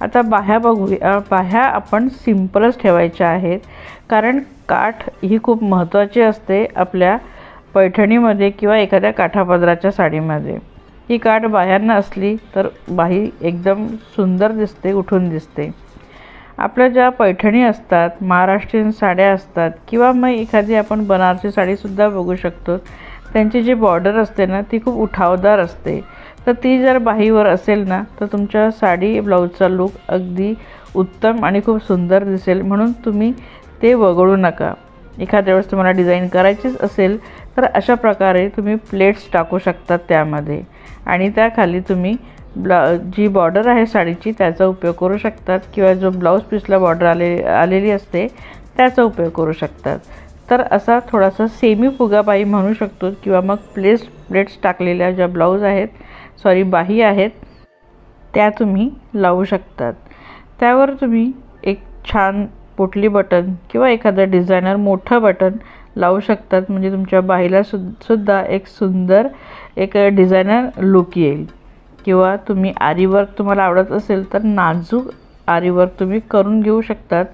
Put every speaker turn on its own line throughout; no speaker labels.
आता बाह्या बघूया बाह्या आपण सिम्पलच ठेवायच्या आहेत. कारण काठ ही खूप महत्त्वाची असते आपल्या पैठणीमध्ये किंवा एखाद्या काठापदराच्या साडीमध्ये. ही काठ बाह्यांना असली तर बाही एकदम सुंदर दिसते उठून दिसते. आपल्या ज्या पैठणी असतात महाराष्ट्रीयन साड्या असतात किंवा मग एखादी आपण बनारसी साडीसुद्धा बघू शकतो. त्यांची जी बॉर्डर असते ना ती खूप उठावदार असते. तर ती जर बाहीवर असेल ना तर तुमच्या साडी ब्लाऊजचा लूक अगदी उत्तम आणि खूप सुंदर दिसेल. म्हणून तुम्ही ते वगळू नका. एखाद्या वेळेस तुम्हाला डिझाईन करायचीच असेल तर अशा प्रकारे तुम्ही प्लेट्स टाकू शकतात त्यामध्ये. आणि त्याखाली तुम्ही ब्ला जी बॉर्डर आहे साडीची त्याचा उपयोग करू शकतात. किंवा जो ब्लाऊज पीसला बॉर्डर आले आलेली असते त्याचा उपयोग करू शकतात. तर असा थोडासा सेमी फुगाबाई म्हणू शकतो किंवा मग प्लेस प्लेट्स टाकलेल्या ज्या ब्लाऊज आहेत सॉरी बाही आहेत त्या तुम्ही लावू शकतात. त्यावर तुम्ही एक छान पोटली बटन किंवा एखादं डिझायनर मोठं बटन लावू शकतात. म्हणजे तुमच्या बाहीला सु सुद्धा एक सुंदर एक डिझायनर लुक येईल. किंवा तुम्ही आरीवर्क तुम्हाला आवडत असेल तर नाजूक आरीवर्क तुम्ही करून घेऊ शकतात.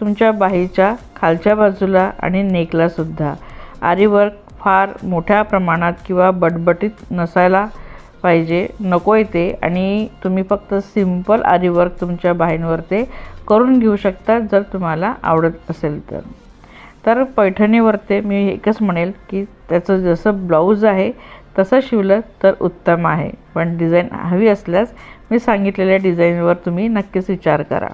तुमच्या बाहीच्या खालच्या बाजूला आणि नेकलासुद्धा आरीवर्क फार मोठ्या प्रमाणात किंवा बटबटीत नसायला पाहिजे. नको येते आणि तुम्ही फक्त सिंपल आरीवर्क तुमच्या बाहींवर ते करून घेऊ शकता जर तुम्हाला आवडत असेल तर. तर पैठणीवर ते मी एकच म्हणेल की त्याचं जसं ब्लाऊज आहे तसं शिवलं तर उत्तम आहे. पण डिझाईन हवी असल्यास मी सांगितलेल्या डिझाईनवर तुम्ही नक्कीच विचार करा.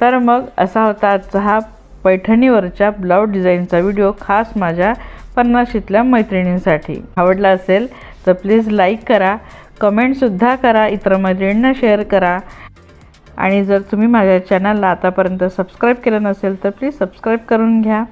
तर मग असा होता आजचा हा पैठणीवरच्या ब्लाऊज डिझाईनचा व्हिडिओ खास माझ्या पन्नाशीतल्या मैत्रिणींसाठी. आवडला असेल तर प्लीज लाईक करा कमेंटसुद्धा करा इतर मैत्रिणींना शेअर करा. आणि जर तुम्ही माझ्या चॅनलला आतापर्यंत सबस्क्राईब केलं नसेल तर प्लीज सबस्क्राईब करून घ्या.